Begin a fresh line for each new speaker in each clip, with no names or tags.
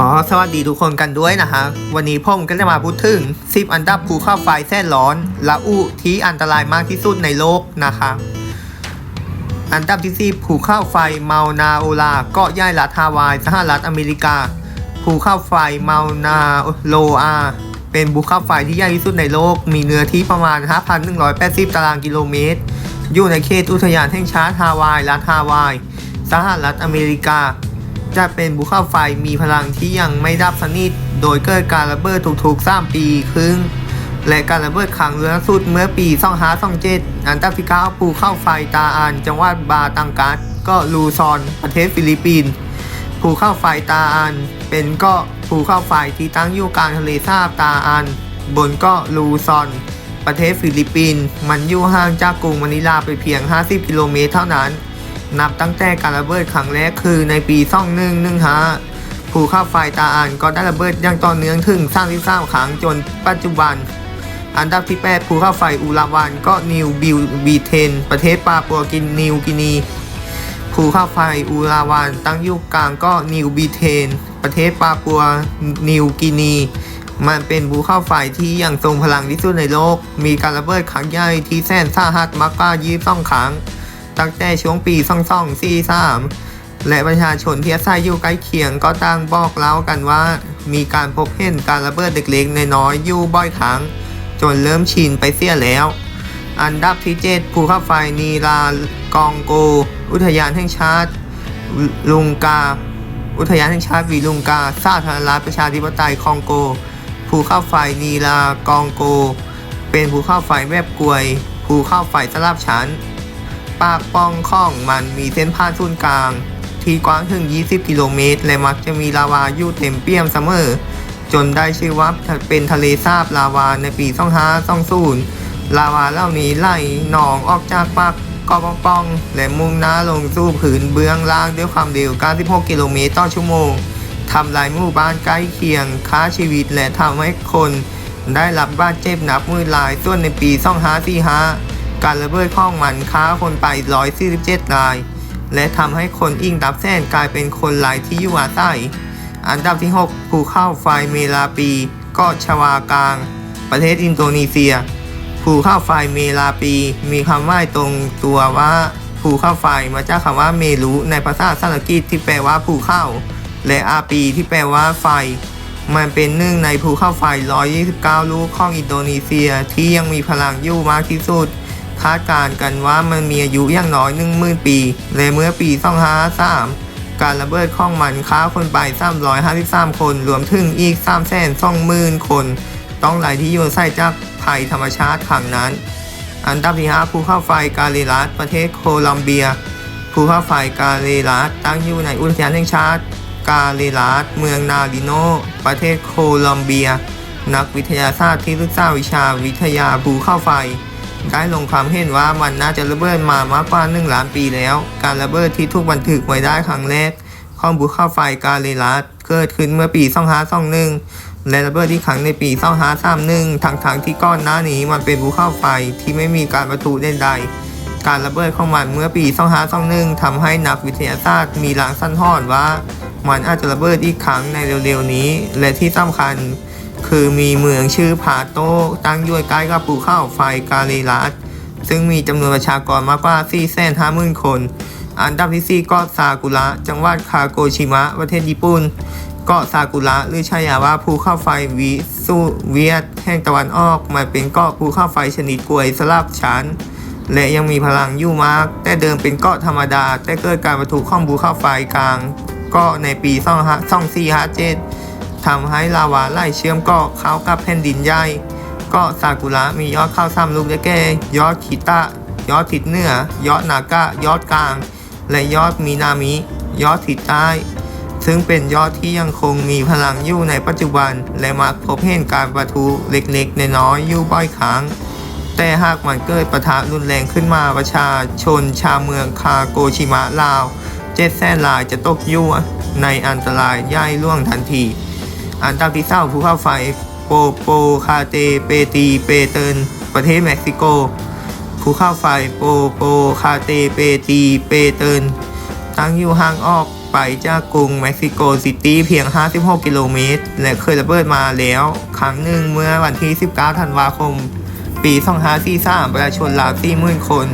ก็สวัสดีทุกคนกันด้วยนะฮะ วันนี้ผมก็จะมาพูดถึง 10 อันดับภูเขาไฟแสนร้อนละอุที่อันตรายมากที่สุดในโลกนะคะอันดับที่ 10 ภูเขาไฟเมานาโอลาเกาะใหญ่รัฐฮาวายสหรัฐอเมริกา ภูเขาไฟเมานาโลอา เป็นภูเขาไฟที่ใหญ่ที่สุดในโลก มีเนื้อที่ประมาณ 5,180 ตารางกิโลเมตร อยู่ในเขตอุทยานแห่งชาติฮาวาย รัฐฮาวาย สหรัฐอเมริกา จะเป็นภูเขาไฟมีพลังที่ยังไม่ดับสนิท โดยเกิดการระเบิดทุกๆ3ปีครึ่ง และการระเบิดครั้งล่าสุดเมื่อปี2527อันดับที่9ภูเข้าไฟตาอานจังหวัดบาตังกัสก็ลูซอนประเทศฟิลิปปินส์ภูเข้าไฟตาอานเป็นเกาะภูเข้าไฟที่ตั้งอยู่กลางทะเลสาบตาอานบนเกาะลูซอน ประเทศฟิลิปปินส์มันอยู่ห่างจากกรุงมะนิลาไปเพียง 50 กิโลเมตรเท่านั้น นับตั้งแต่การระเบิดครั้งแรกคือในปี2115ภูเขาไฟตาอานก็ได้ระเบิดอย่างต่อเนื่องถึง33ครั้งจนปัจจุบัน อันดับที่ 8 ภูเขาไฟอูราวันก็นิวบิลบีเทน ประเทศปาปัวกินนิวกินี ภูเขาไฟอูราวันตั้งอยู่กลางก็นิวบีเทน ประเทศปาปัวนิวกินี มันเป็นภูเขาไฟที่ยังทรงพลังที่สุดในโลก มีการระเบิดครั้งใหญ่ที่แสนสาหัสมากกว่า22ครั้ง ตั้งแต่ช่วงปี2243 และประชาชนที่อาศัยอยู่ใกล้เคียงก็ต่างบอกเล่ากันว่า มีการพบเห็นการระเบิดเล็กๆน้อยๆอยู่บ่อยครั้ง จนเริ่มชินไปเสียแล้ว อันดับที่ 7 ภูเขาไฟนีลากองโก อุทยานแห่งชาติลุงกา อุทยานแห่งชาติวีลุงกาสาธารณรัฐประชาธิปไตยคองโก ภูเขาไฟนีลากองโก เป็นภูเขาไฟแบบกลวย ภูเขาไฟสลับชั้น ปากป้องของมันมีเส้นผ่านศูนย์กลาง ที่กว้างถึง 20 กิโลเมตร และมักจะมีลาวาอยู่เต็มเปี่ยมเสมอ จนได้ชื่อว่าเป็นทะเลสาบลาวาในปี 2520 ลาวาเหล่านี้ไหลหนองออกจากปากกอปองปองและมุ่งหน้าลงสู่ผืนเบื้องล่างด้วยความเร็ว 96 กิโลเมตรต่อชั่วโมงทำลายหมู่บ้านใกล้เคียงค้าชีวิตและทำให้คนได้รับบาดเจ็บนับมือหลายส่วนในปี 2545 การระเบิดข้องมันค้าคนไป 147 ราย และทำให้คนอิงดับแสนกลายเป็นคนหลายที่อยู่อาศัย อันดับที่ 6 ภูเข้าไฟเมลาปีเกาะชวากลาง ประเทศอินโดนีเซีย ภูเข้าไฟเมลาปี มีคำว่าตรงตัวว่าภูเข้าไฟมาจากคำว่าเมรุในภาษาสันสกฤตที่แปลว่าภูเข้า และอาปีที่แปลว่าไฟมันเป็นหนึ่งในภูเขาไฟ 129 ลูกของอินโดนีเซียที่ยังมีพลังอยู่มากที่สุด คาดการณ์กันว่ามันมีอายุอย่างน้อย10,000 ปี และเมื่อปี 2553 การระเบิดข้องมันฆ่าคนไป 353 คน รวมถึงอีก320,000 คน ต้องไหลที่อยู่ใส่จากภัยธรรมชาติครั้งนั้น อันดับที่5ภูเขาไฟกาเลรัสประเทศโคลอมเบีย ภูเขาไฟกาเลรัสตั้งอยู่ในอุทยานแห่งชาติกาเลรัสเมืองนาริโน ประเทศโคลอมเบีย นักวิทยาศาสตร์ที่ศึกษาวิชาวิทยาภูเข้าไฟ ได้ลงความเห็นว่ามันน่าจะระเบิดมามากกว่า1ล้านปีแล้ว การระเบิดที่ถูกบันทึกไว้ได้ครั้งแรกของภูเข้าไฟกาเลรัสเกิดขึ้นเมื่อปี 2521 และระเบิดที่ครั้งในปี 2531ทั้งทางๆที่ก้อนหน้านี้มันเป็นภูเข้าไฟที่ไม่มีการประทุใดๆการระเบิดของมันเมื่อปี 2521ทำให้นักวิทยาศาสตร์มีลางสั้นทอดว่า มันอาจจะระเบิดอีกครั้งในเร็วๆนี้ และที่สำคัญ คือมีเมืองชื่อพาโตตั้งอยู่ใกล้กับภูเขาไฟกาเลรัสซึ่งมีจำนวนประชากรมากกว่า450,000คน อันดับที่ 4 เกาะซากุระ จังหวัดคาโกชิมะ ประเทศญี่ปุ่น เกาะซากุระ หรือชายาว่าภูเขาไฟวิสุเวียตแห่งตะวันออก มันเป็นเกาะภูเขาไฟชนิดกลวยสลับชั้น และยังมีพลังยู่มาก แต่เดิมเป็นเกาะธรรมดา แต่เกิดการประทุข้องภูเขาไฟกลาง เกาะในปี 2457 ทำให้ลาวาไหลเชื่อมเกาะเข้ากับแผ่นดินใหญ่เกาะซากุระมียอดเข้าซ้ำลูกได้แก่ยอดคิตะยอดทิศเหนือ ยอดนากะยอดกลาง และยอดมินามิ ยอดทิศใต้ ซึ่งเป็นยอดที่ยังคงมีพลังอยู่ในปัจจุบัน และมักพบเห็นการประทุเล็กๆน้อยอยู่บ่อยครั้ง แต่หากมันเกิดปะทะรุนแรงขึ้นมาประชาชนชาวเมืองคาโกชิมะลาว เจ็ดแสนลายจะตกอยู่ในอันตรายย่ายล่วงทันที อันดับที่เศร้าภูเขาไฟ โปโปคาเต เปตี เปเติน ประเทศเม็กซิโกภูเขาไฟ โปโปคาเต เปตี เปเติน ตั้งอยู่ห่างออกไปจากกรุงเม็กซิโกซิตี้เพียง 56 กิโลเมตร และเคยระเบิดมาแล้ว ครั้งหนึ่งเมื่อวันที่ 19 ธันวาคม ปี 2543 ประชาชนราว40,000 คน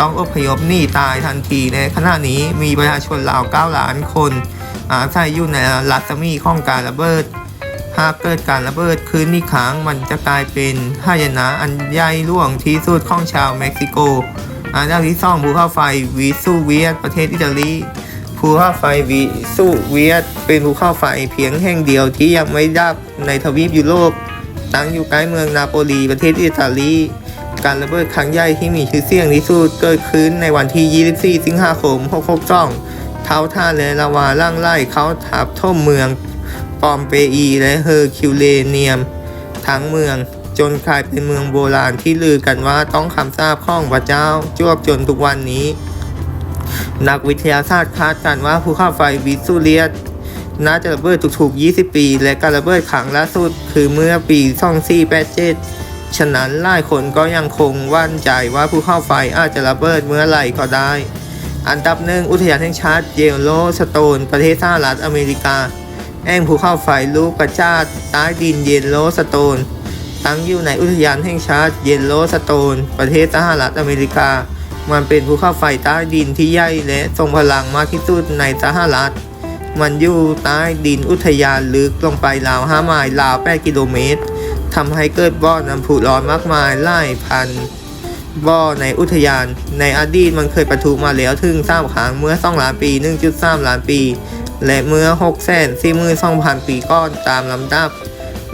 ต้องอพยพหนีตายทันทีในขณะนี้มีประชาชนราว 9 ล้านคนอาศัยอยู่ในรัศมีของการระเบิด หากเกิดการระเบิดขึ้นอีกครั้งมันจะกลายเป็นหายนะอันใหญ่หลวงที่สุดของชาวเม็กซิโก อันดับที่สองภูเขาไฟวิสูเวียสประเทศอิตาลีภูเขาไฟวิสูเวียสเป็นภูเขาไฟเพียงแห่งเดียวที่ยังไม่ดับในทวีปยุโรปตั้งอยู่ใกล้เมืองนาโปลีประเทศอิตาลีการระเบิดครั้งใหญ่ที่มีชื่อเสียงที่สุดเกิดขึ้นในวันที่ 24 สิงหาคม 662เท้าท่าและลาวาล่างไล่เขาทับท่มเมือง ปอมเปอี และเฮอร์คิวเลเนียม ทั้งเมืองจนกลายเป็นเมืองโบราณที่ลือกันว่าต้องคำสาปของพระเจ้าจวบจนทุกวันนี้ นักวิทยาศาสตร์คาดกันว่าภูเขาไฟวิสูเลียสน่าจะระเบิดทุกๆ 20 ปี และการระเบิดครั้งล่าสุดคือเมื่อปี 2487 ฉะนั้นหลายคนก็ยังคงว่านใจว่าภูเขาไฟอาจจะระเบิดเมื่อไหร่ก็ได้ อันดับหนึ่งอุทยานแห่งชาติเยลโลสโตน ประเทศสหรัฐอเมริกา แอ่งภูเขาไฟลูกกระชาติใต้ดินเยลโลสโตน ตั้งอยู่ในอุทยานแห่งชาติเยลโลสโตน ประเทศสหรัฐอเมริกา มันเป็นภูเขาไฟใต้ดินที่ใหญ่และทรงพลังมากที่สุดในสหรัฐ มันอยู่ใต้ดินอุทยานลึกลงไปราว5ไมล์ราว8กิโลเมตรทำให้เกิดบ่อน้ำพุร้อนมากมายหลายพันบ่อในอุทยาน ในอดีตมันเคยประทุมาแล้วถึง3ครั้งเมื่อ2ล้านปี 1.3 ล้านปี และเมื่อ6 4 4 2 0 0 0 ปีก่อนตามลำดับ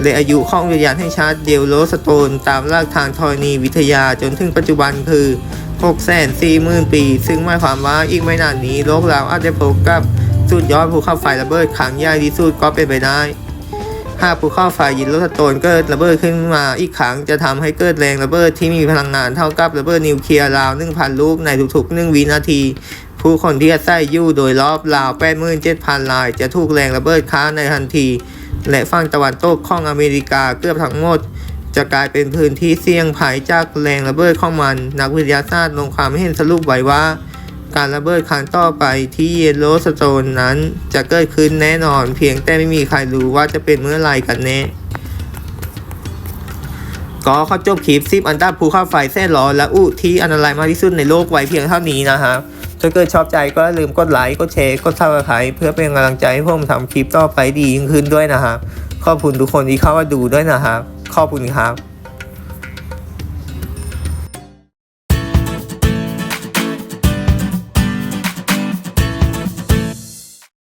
และอายุของอุทยานแห่งชาติเดลโลสโตนตามรากทางธรณีวิทยาจนถึงปัจจุบันคือ6 4 0 0 0 0 ปี ซึ่งหมายความว่าอีกไม่นานนี้โลกเราอาจจะพบกับสุดยอดภูเขาไฟระเบิดครั้งใหญ่ที่สุดก็เป็นไปได้ หากภูเขาไฟยินโลสโตนเกิดระเบิดขึ้นมาอีกครั้งจะทำให้เกิดแรงระเบิดที่มีพลังงานเท่ากับระเบิดนิวเคลียร์ราว 1,000 ลูกในทุกๆ 1 วินาที ผู้คนที่อาศัยอยู่โดยรอบราว 87,000ราย จะถูกแรงระเบิดค้าในทันที และฝั่งตะวันตกของอเมริกาเกือบทั้งหมด จะกลายเป็นพื้นที่เสี่ยงภัยจากแรงระเบิดของมัน นักวิทยาศาสตร์ลงความเห็นสรุปไว้ว่า การระเบิดครั้งต่อไปที่เยลโลสโตนนั้นจะเกิดขึ้นแน่นอน เพียงแต่ไม่มีใครรู้ว่าจะเป็นเมื่อไรกันแน่ก็เขาจบคลิปซิปอันดับภูเขาไฟแส้ร้อนและอุที่อันตรายมากที่สุดในโลกไว้เพียงเท่านี้นะครับ ถ้าเกิดชอบใจก็ลืมกดไลค์กดแชร์กดซับสไครต์เพื่อเป็นกำลังใจให้ผมทำคลิปต่อไปดียิ่งขึ้นด้วยนะครับขอบคุณทุกคนที่เข้ามาดูด้วยนะครับขอบคุณครับ